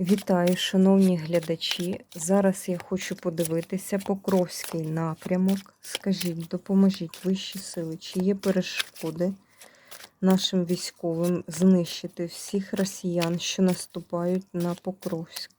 Вітаю, шановні глядачі. Зараз я хочу подивитися Покровський напрямок. Скажіть, допоможіть вищі сили, чи є перешкоди нашим військовим знищити всіх росіян, що наступають на Покровськ?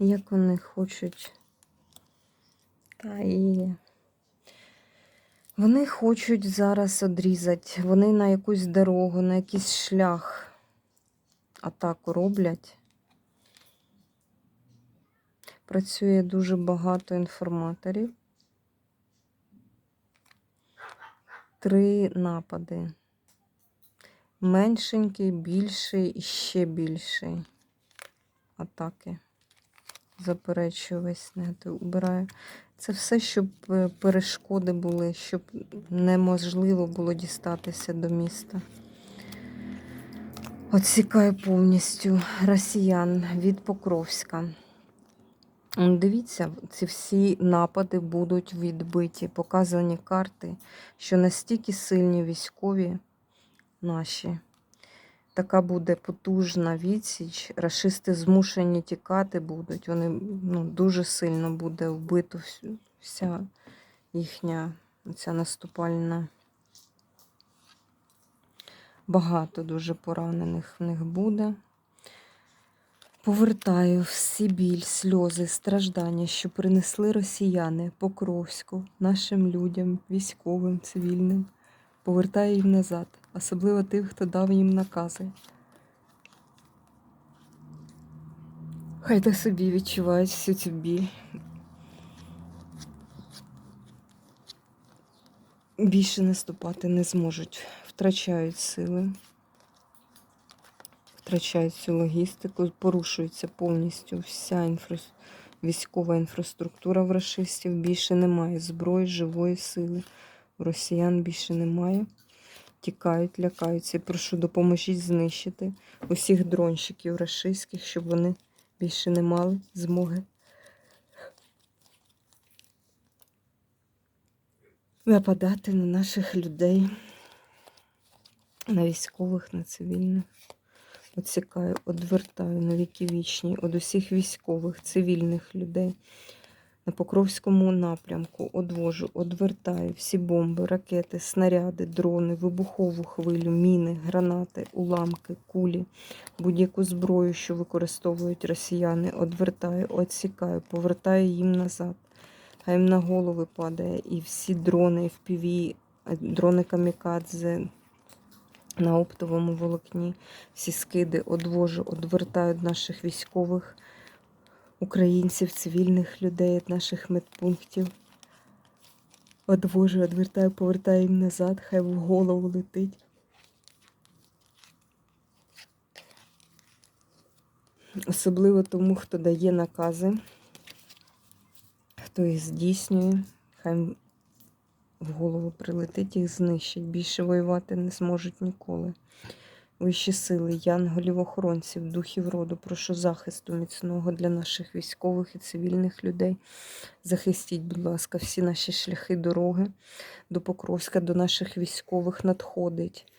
Як вони хочуть. Та і вони хочуть зараз одрізати. Вони на якусь дорогу, на якийсь шлях атаку роблять. Працює дуже багато інформаторів. Три напади. Меншенький, більший і ще більший. Атаки заперечую весь негатив, убираю. Це все, щоб е, перешкоди були, щоб неможливо було дістатися до міста. Отсікаю повністю росіян від Покровська. Дивіться, ці всі напади будуть відбиті. Показані карти, що настільки сильні військові наші. Така буде потужна відсіч. Рашисти змушені тікати будуть. Вони ну, дуже сильно буде вбито вся їхня ця наступальна. Багато дуже поранених в них буде. Повертаю всі біль, сльози, страждання, що принесли росіяни Покровську, нашим людям, військовим, цивільним. Повертаю їм назад, особливо тих, хто дав їм накази. Хай та собі відчувають всю цю біль. Більше наступати не зможуть, втрачають сили, втрачають всю логістику, порушується повністю вся інфра... військова інфраструктура в рашистів. Більше немає зброї, живої сили. У росіян більше немає. Тікають, лякаються. Прошу, допоможіть знищити усіх дронщиків рашистських, щоб вони більше не мали змоги нападати на наших людей, на військових, на цивільних. Оцікаю, одвертаю на віки вічні від усіх військових, цивільних людей. На Покровському напрямку одвожу, одвертаю всі бомби, ракети, снаряди, дрони, вибухову хвилю, міни, гранати, уламки, кулі, будь-яку зброю, що використовують росіяни, одвертаю, отсікаю, повертаю їм назад. Хай їм на голови падає і всі дрони, FPV, дрони камікадзе на оптовому волокні, всі скиди одвожу, одвертаю наших військових українців, цивільних людей, від наших медпунктів. Одвожу, одвертаю, повертаю їм назад, хай в голову летить. Особливо тому, хто дає накази, хто їх здійснює, хай в голову прилетить, їх знищить. Більше воювати не зможуть ніколи. Вищі сили, янголів, охоронців, духів роду, прошу захисту міцного для наших військових і цивільних людей. Захистіть, будь ласка, всі наші шляхи, дороги до Покровська, до наших військових надходить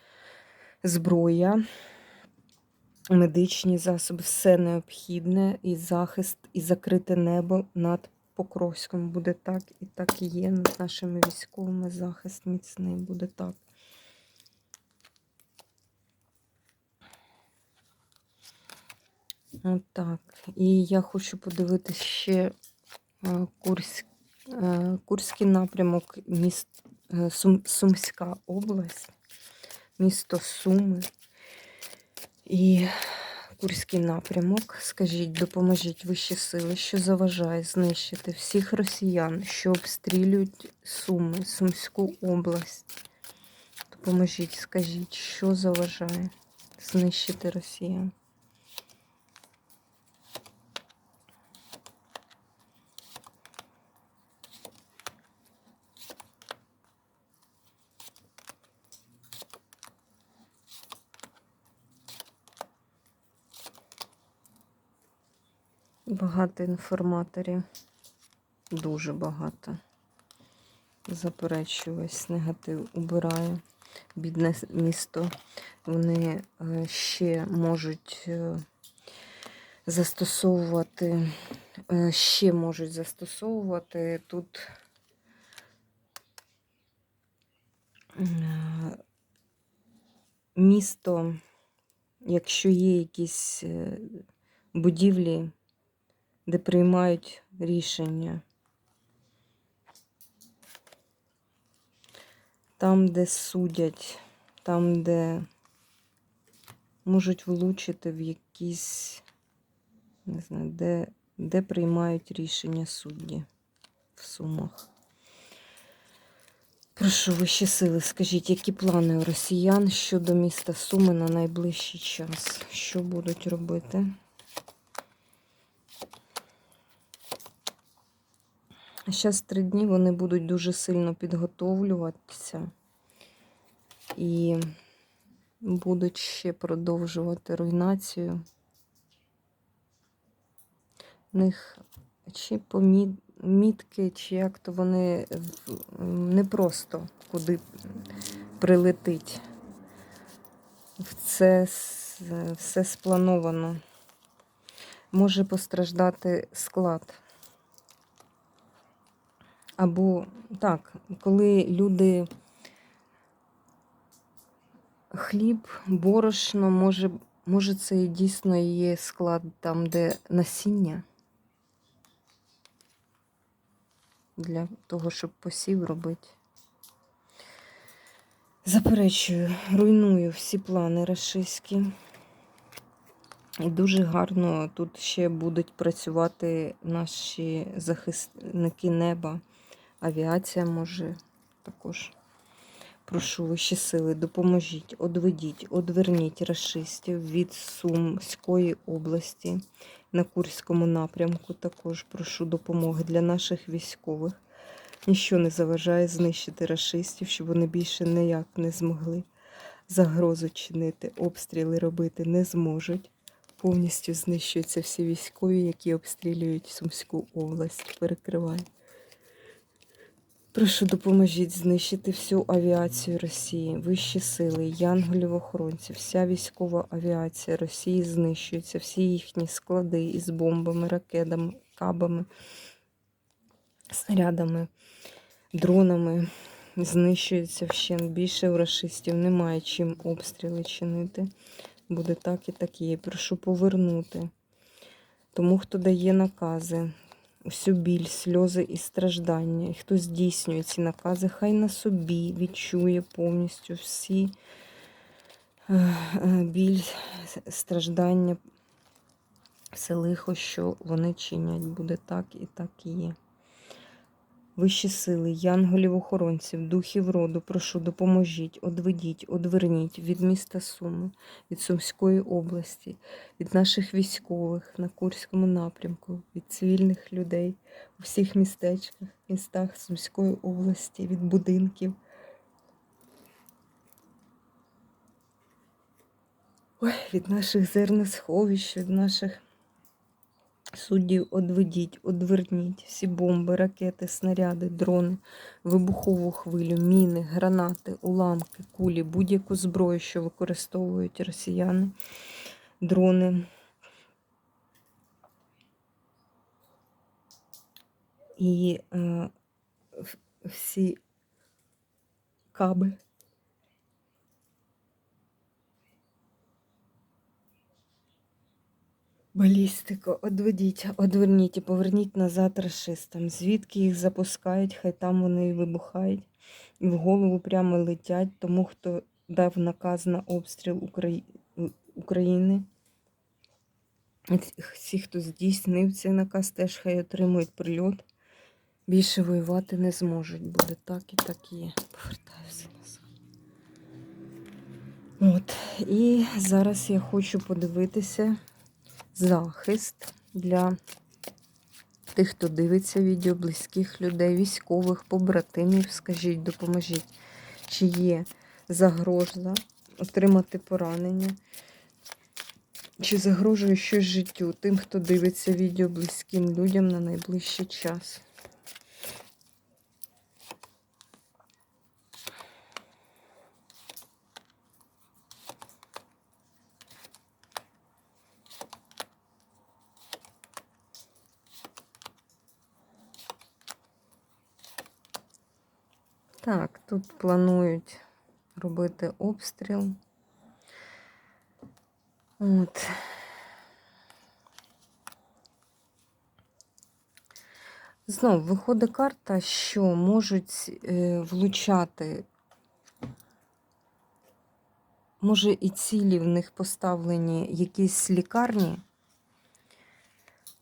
зброя, медичні засоби, все необхідне, і захист, і закрите небо над Покровськом буде так, і так і є. Над нашими військовими захист міцний буде так. Отак. І я хочу подивитися ще е, Курськ, е, Курський напрямок, міст, е, Сум, Сумська область, місто Суми. І Курський напрямок. Скажіть, допоможіть вищі сили, що заважає знищити всіх росіян, що обстрілюють Суми, Сумську область. Допоможіть, скажіть, що заважає знищити росіян. Багато інформаторів. Дуже багато. Заперечую весь негатив, убираю. Бідне місто. Вони е, ще можуть е, застосовувати, е, ще можуть застосовувати тут місто, якщо є якісь будівлі, де приймають рішення. Там, де судять, там, де можуть влучити в якісь, не знаю, де, де приймають рішення судді в сумах. Прошу вищі сили, скажіть, які плани у росіян щодо міста Суми на найближчий час? Що будуть робити? А зараз три дні вони будуть дуже сильно підготовлюватися і будуть ще продовжувати руйнацію. В них чи помі- мітки, чи як то вони не просто куди прилетить. Це все сплановано. Може постраждати склад. Або так, коли люди хліб, борошно, може, може це дійсно є склад там, де насіння для того, щоб посів робити. Заперечую, руйную всі плани рашистські. І дуже гарно тут ще будуть працювати наші захисники неба. Авіація може також. Прошу вищі сили, допоможіть, одведіть, одверніть рашистів від Сумської області на Курському напрямку. Також прошу допомоги для наших військових. Ніщо не заважає знищити рашистів, щоб вони більше ніяк не змогли загрозу чинити, обстріли робити не зможуть. Повністю знищуються всі військові, які обстрілюють Сумську область. Перекривай. Прошу допоможіть знищити всю авіацію Росії, вищі сили, янголів охоронців, вся військова авіація Росії знищується, всі їхні склади із бомбами, ракетами, кабами, снарядами, дронами. Знищується вщент. Більше в рашистів немає чим обстріли чинити. Буде так і так є. Прошу повернути тому, хто дає накази, усю біль, сльози і страждання. І хто здійснює ці накази, хай на собі відчує повністю всі е, е, біль, страждання, все лихо, що вони чинять. Буде так і так і є. Вищі сили, янголів охоронців, духів роду, прошу, допоможіть, одведіть, одверніть від міста Суми, від Сумської області, від наших військових на Курському напрямку, від цивільних людей у всіх містечках, містах Сумської області, від будинків. Ой, від наших зерносховищ, від наших суддів одведіть, одверніть всі бомби, ракети, снаряди, дрони, вибухову хвилю, міни, гранати, уламки, кулі, будь-яку зброю, що використовують росіяни, дрони. І е, всі каби. Балістику, одведіть, одверніть і поверніть назад рашистам. Звідки їх запускають, хай там вони і вибухають, і в голову прямо летять тому, хто дав наказ на обстріл Украї... України. Всі, хто здійснив цей наказ, теж хай отримують прильот. Більше воювати не зможуть. Буде так і так є. Повертаюся назад. От. І зараз я хочу подивитися захист для тих, хто дивиться відео, близьких людей, військових, побратимів. Скажіть, допоможіть, чи є загроза отримати поранення Чи загрожує щось життю тим, хто дивиться відео близьким людям на найближчий час? Так, тут планують робити обстріл. От. Знов виходить карта, що можуть е, влучати, може і цілі в них поставлені якісь лікарні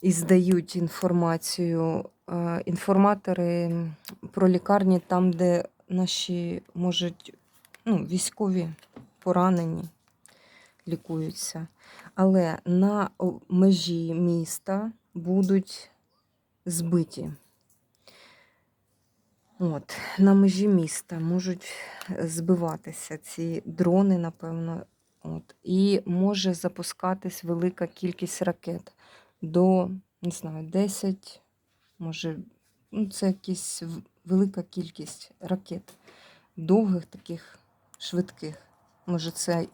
і здають інформацію. Е, інформатори про лікарні там, де наші можуть ну, військові поранені лікуються. Але на межі міста будуть збиті. От, на межі міста можуть збиватися ці дрони, напевно. От, і може запускатись велика кількість ракет до, не знаю, 10, може, ну, це якась велика кількість ракет. Довгих таких швидких. Може, це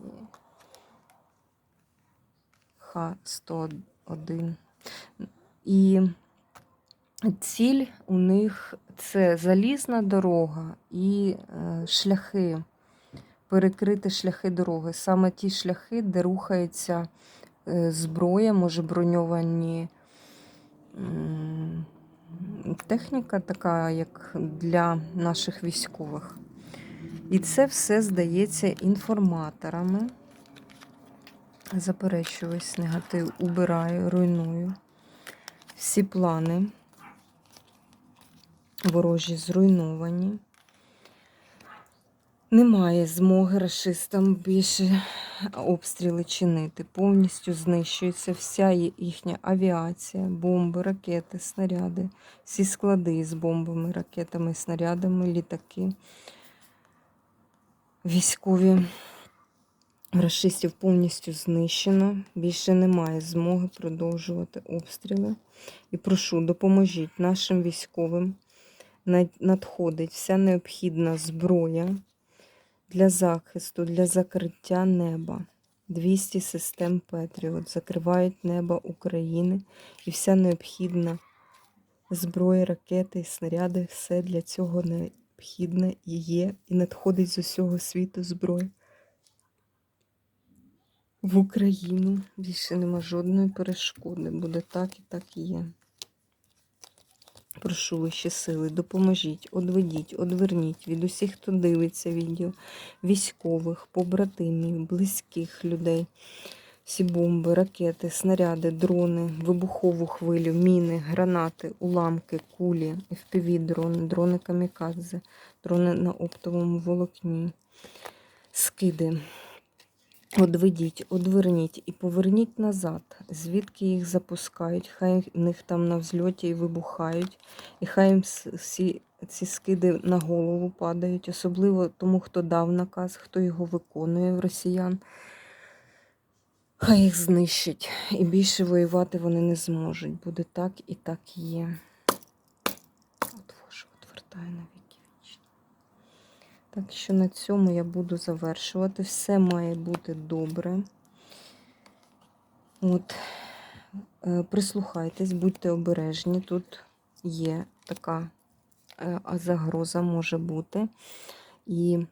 Х-101. І ціль у них це залізна дорога і е, шляхи, перекрити шляхи дороги. Саме ті шляхи, де рухається е, зброя, може броньовані техніка, така, як для наших військових. І це все здається інформаторами. Заперечуюсь, негатив, убираю, руйную. Всі плани ворожі зруйновані. Немає змоги расистам більше обстріли чинити. Повністю знищується вся їхня авіація, бомби, ракети, снаряди, всі склади з бомбами, ракетами, снарядами, літаки. Військові Рашистів повністю знищено. Більше немає змоги продовжувати обстріли. І прошу, допоможіть нашим військовим. Над- Надходить вся необхідна зброя для захисту, для закриття неба. 200 систем Петріот закривають небо України і вся необхідна зброя, ракети і снаряди, все для цього необхідне і є, і надходить з усього світу зброя в Україну. Більше нема жодної перешкоди. Буде так і так і є. Прошу вищі сили, допоможіть, одведіть, одверніть від усіх, хто дивиться відео, військових, побратимів, близьких людей. Всі бомби, ракети, снаряди, дрони, вибухову хвилю, міни, гранати, уламки, кулі, FPV-дрони, дрони камікадзе, дрони на оптовому волокні, скиди. Одведіть, одверніть і поверніть назад, звідки їх запускають. Хай в них там на взльоті і вибухають, і хай їм всі ці скиди на голову падають, особливо тому, хто дав наказ, хто його виконує в росіян. Хай їх знищать. І більше воювати вони не зможуть. Буде так і так є. От Боже, отвертає на віки вічні. Так що на цьому я буду завершувати. Все має бути добре. От, е, прислухайтесь, будьте обережні. Тут є така е, загроза може бути. І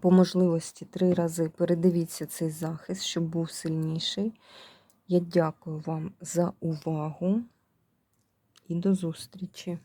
по можливості три рази передивіться цей захист, щоб був сильніший. Я дякую вам за увагу і до зустрічі!